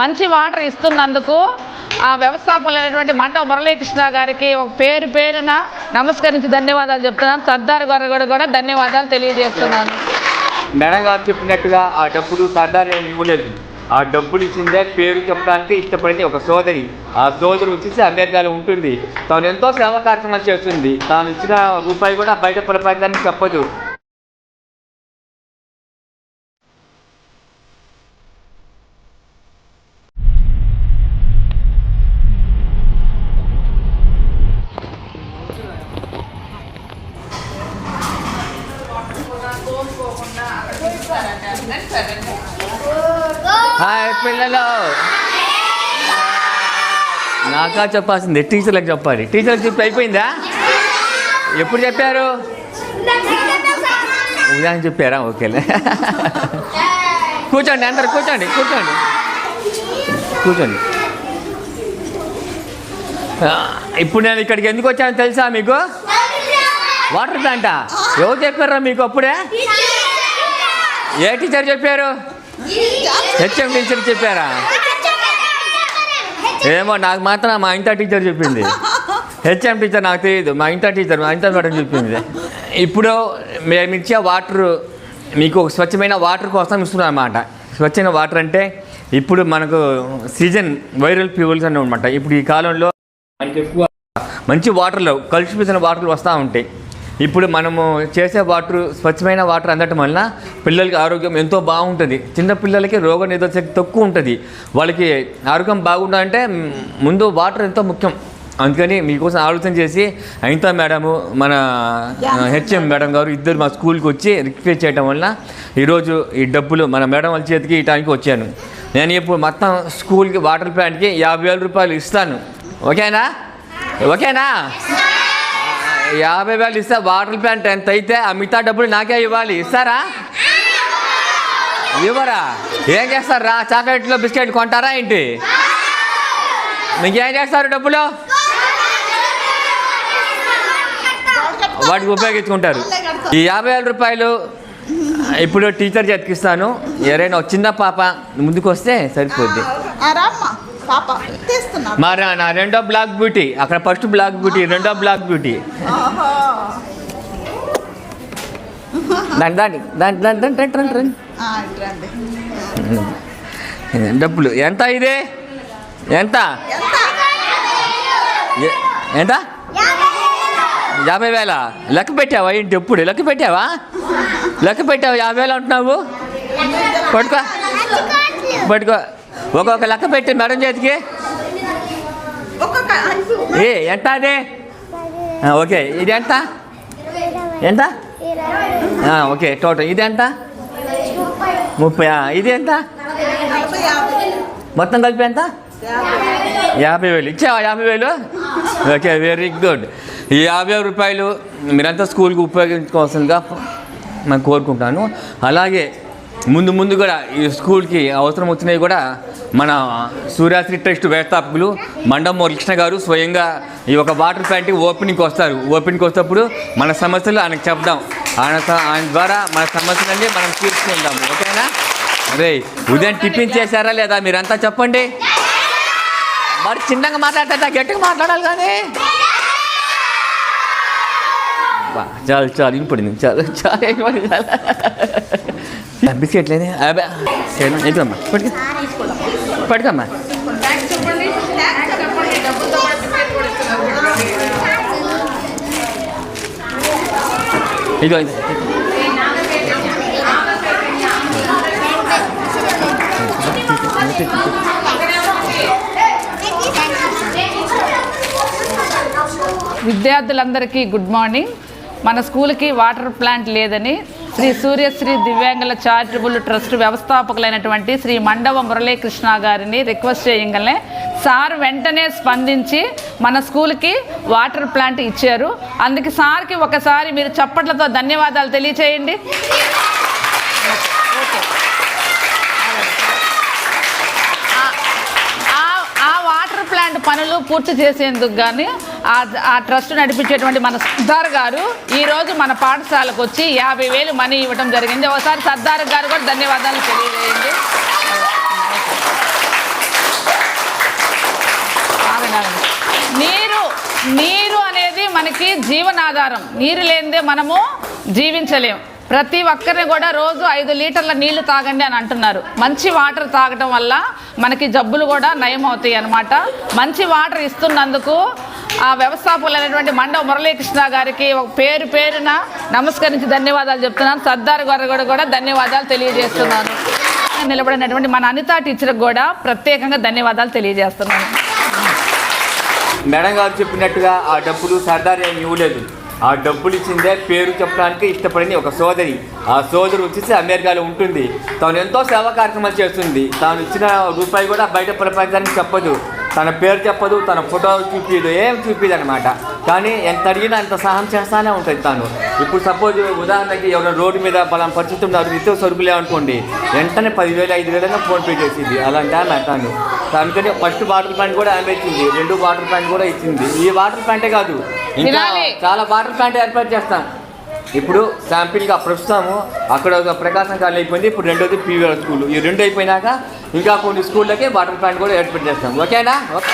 మంచి వాటర్ ఇస్తున్నందుకు ఆ వ్యవస్థాపకులైనటువంటి మంట మురళీకృష్ణ గారికి ఒక పేరు పేరున నమస్కరించి ధన్యవాదాలు చెప్తున్నాను. సర్దార్ గారు కూడా కూడా ధన్యవాదాలు తెలియజేస్తున్నాను. మేడం గారు చెప్పినట్టుగా ఆ డబ్బులు సర్దార్ ఏమి ఇవ్వలేదు. ఆ డబ్బులు ఇచ్చిందే పేరు చెప్పడానికి ఇష్టపడింది ఒక సోదరి. ఆ సోదరి వచ్చేసి అమెరికాలో ఉంటుంది. తాను ఎంతో సేవ కార్యక్రమాలు చేస్తుంది. తాను ఇచ్చిన రూపాయి కూడా బయట ప్రపంచానికి చెప్పదు. హాయ్ పిల్లలు. నాకా చెప్పాల్సింది టీచర్లకు చెప్పాలి. టీచర్లకు చెప్పి అయిపోయిందా? ఎప్పుడు చెప్పారు? ఉదయం చెప్పారా? ఓకేలే. కూర్చోండి అందరు కూర్చోండి కూర్చోండి. కూర్చోండి. ఇప్పుడు నేను ఇక్కడికి ఎందుకు వచ్చానో తెలుసా మీకు? వాటర్ ప్లాంటా? ఎవరు చెప్పారా మీకు అప్పుడే? ఏ టీచర్ చెప్పారు? హెచ్ఎం టీచర్ చెప్పారా? ఏమో నాకు మాత్రం మా ఇంత టీచర్ చెప్పింది. హెచ్ఎం టీచర్ నాకు తెలియదు మా ఇంత టీచర్ మా ఇంత మేడం చెప్పింది. ఇప్పుడు మేము ఇచ్చే వాటర్ మీకు ఒక స్వచ్ఛమైన వాటర్ కోసం ఇస్తున్నాం అన్నమాట. స్వచ్ఛమైన వాటర్ అంటే ఇప్పుడు మనకు సీజన్ వైరల్ ఫ్యూల్స్ అని అనమాట ఇప్పుడు ఈ కాలంలో మనకి ఎక్కువ మంచి వాటర్లో కలుషితమైన వాటర్లు వస్తూ ఉంటాయి. ఇప్పుడు మనము చేసే వాటర్ స్వచ్ఛమైన వాటర్ అందటం వలన పిల్లలకి ఆరోగ్యం ఎంతో బాగుంటుంది. చిన్నపిల్లలకి రోగ నిరోధక తక్కువ ఉంటుంది. వాళ్ళకి ఆరోగ్యం బాగుండాలంటే ముందు వాటర్ ఎంతో ముఖ్యం. అందుకని మీకోసం ఆలోచన చేసి అనితా మేడము మన హెచ్ఎం మేడం గారు ఇద్దరు మా స్కూల్కి వచ్చి రిక్వెస్ట్ చేయడం వల్ల ఈరోజు ఈ డబ్బులు మన మేడం వాళ్ళ చేతికి ఇటానికి వచ్చాను. నేను ఇప్పుడు మొత్తం స్కూల్కి వాటర్ ప్లాంట్కి యాభై వేల రూపాయలు ఇస్తాను. ఓకేనా? ఓకేనా? యాభై వేలు ఇస్తే వాటర్ ప్లాంట్ ఎంత అయితే ఆ మిగతా డబ్బులు నాకే ఇవ్వాలి. ఇస్తారా? ఇవ్వరా? ఏం చేస్తారా? చాక్లెట్లో బిస్కెట్ కొంటారా ఏంటి? మీకేం చేస్తారు డబ్బులు? వాటికి ఉపయోగించుకుంటారు. ఈ యాభై వేల రూపాయలు ఇప్పుడు టీచర్ చేతికిస్తాను ఎవరైనా ఒక చిన్న పాప ముందుకు వస్తే సరిపోద్ది పాప తీస్తున్నా మరి నా రెండో బ్లాక్ బ్యూటీ. అక్కడ ఫస్ట్ బ్లాక్ బ్యూటీ రెండో బ్లాక్ బ్యూటీ. దాని దాని దాని దాని దాని రండి రండి రండి. డబ్బులు. ఎంత ఇది? ఎంత? ఎంత? యాభై వేల? లెక్క పెట్టావా ఏంటి ఎప్పుడు? లెక్క పెట్టావా? లెక్క పెట్టావా? యాభై వేలు అంటున్నావు? పట్టుకో. పట్టుకో. ఒక్కొక్క లెక్క పెట్టి మేడం చేతికి. ఏ ఎంత అది? ఓకే ఇది ఎంత? ఎంత? ఓకే టోటల్ ఇది ఎంత? ముప్పై ఇది ఎంత? మొత్తం కలిపి ఎంత? యాభై వేలు. ఇచ్చావా యాభై వేలు? Okay very good. ఈ యాభై రూపాయలు మీరంతా స్కూల్కి ఉపయోగించుకోవాల్సిందిగా నేను కోరుకుంటాను. అలాగే ముందు ముందు కూడా ఈ స్కూల్కి అవసరం వచ్చినవి కూడా మన సూర్యాశ్రీ ట్రస్ట్ వ్యవస్థాపకులు మండం కృష్ణ గారు స్వయంగా ఈ ఒక వాటర్ ప్లాంట్కి ఓపెనింగ్కి వస్తారు. ఓపెనింగ్కి వచ్చినప్పుడు మన సమస్యలు ఆయనకు చెప్దాం. ఆయన ఆయన ద్వారా మన సమస్యలన్నీ మనం తీర్చుకుందాము ఓకేనా? రే ఉదయం టిఫిన్ చేశారా లేదా మీరంతా చెప్పండి. మరి చిన్నగా మాట్లాడతా గట్టిగా మాట్లాడాలి కానీ. చాలు చాలు ఇంపడింది చాలు చాలు ఇంపడి చాలు బిస్కెట్లేని? అబ్బా ఏంటమ్మా పట్టుక. పట్టుకమ్మా ఇదిగో ఇది. విద్యార్థులందరికీ గుడ్ మార్నింగ్. మన స్కూల్కి వాటర్ ప్లాంట్ లేదని శ్రీ సూర్యశ్రీ దివ్యాంగుల చారిటబుల్ ట్రస్ట్ వ్యవస్థాపకులైనటువంటి శ్రీ మండవ మురళీకృష్ణ గారిని రిక్వెస్ట్ చేయగలనే సార్ వెంటనే స్పందించి మన స్కూల్కి వాటర్ ప్లాంట్ ఇచ్చారు. అందుకే సార్కి ఒకసారి మీరు చప్పట్లతో ధన్యవాదాలు తెలియచేయండి. ఆ- ఆ వాటర్ ప్లాంట్ పనులు పూర్తి చేసేందుకు కానీ ఆ ట్రస్ట్ నడిపించేటువంటి మన సర్దార్ గారు ఈరోజు మన పాఠశాలకు వచ్చి యాభై వేలు మనీ ఇవ్వడం జరిగింది. ఒకసారి సర్దార్ గారు కూడా ధన్యవాదాలు తెలియజేయండి. నీరు నీరు అనేది మనకి జీవనాధారం. నీరు లేనిదే మనము జీవించలేం. ప్రతి ఒక్కరిని కూడా రోజు ఐదు లీటర్ల నీళ్ళు తాగండి అని అంటున్నారు. మంచి వాటర్ తాగటం వల్ల మనకి జబ్బులు కూడా నయం అవుతాయి అన్నమాట. మంచి వాటర్ ఇస్తున్నందుకు ఆ వ్యవస్థాపకులైనటువంటి మండవ మురళీకృష్ణ గారికి ఒక పేరు పేరున నమస్కరించి ధన్యవాదాలు చెప్తున్నాను. సర్దార్ గారు కూడా కూడా ధన్యవాదాలు తెలియజేస్తున్నాను. నిలబడినటువంటి మన అనితా టీచర్కి కూడా ప్రత్యేకంగా ధన్యవాదాలు తెలియజేస్తున్నాను. మేడం గారు చెప్పినట్టుగా ఆ డబ్బులు సర్దార్ ఏమి ఇవ్వలేదు. ఆ డబ్బులు ఇచ్చిందే పేరు చెప్పడానికి ఇష్టపడింది ఒక సోదరి. ఆ సోదరు వచ్చేసి అమెరికాలో ఉంటుంది. తాను ఎంతో సేవా కార్యక్రమాలు చేస్తుంది. తాను ఇచ్చిన రూపాయి కూడా బయట ప్రపంచానికి చెప్పదు. తన పేరు చెప్పదు తన ఫోటో చూపించదు ఏం చూపించదు అనమాట కానీ ఎంత అడిగినా అంత సహాయం చేస్తానే ఉంటుంది తాను. ఇప్పుడు సపోజ్ ఉదాహరణకి ఎవరైనా రోడ్డు మీద బలం పరిస్థితి ఉన్నారు నిత్య సరుకులే అనుకోండి వెంటనే పదివేలు ఐదు వేలైనా ఫోన్ పే చేసింది. అలాంటి ఆమె తాను. అందుకని ఫస్ట్ వాటర్ ప్లాంట్ కూడా ఆమె ఇచ్చింది రెండు వాటర్ ప్లాంట్ కూడా ఇచ్చింది. ఈ వాటర్ ప్లాంటే కాదు ఇంకా. చాలా వాటర్ ప్లాంట్ ఏర్పాటు చేస్తాం. ఇప్పుడు శాంపిల్గా ప్రస్తుతము అక్కడ ఒక ప్రకాశం కాలనీ అయిపోయింది ఇప్పుడు రెండోది పీవీఆర్ స్కూల్ ఈ రెండు అయిపోయినాక ఇంకా కొన్ని స్కూళ్ళకి వాటర్ ప్లాంట్ కూడా ఏర్పాటు చేస్తాం. ఓకేనా ఓకే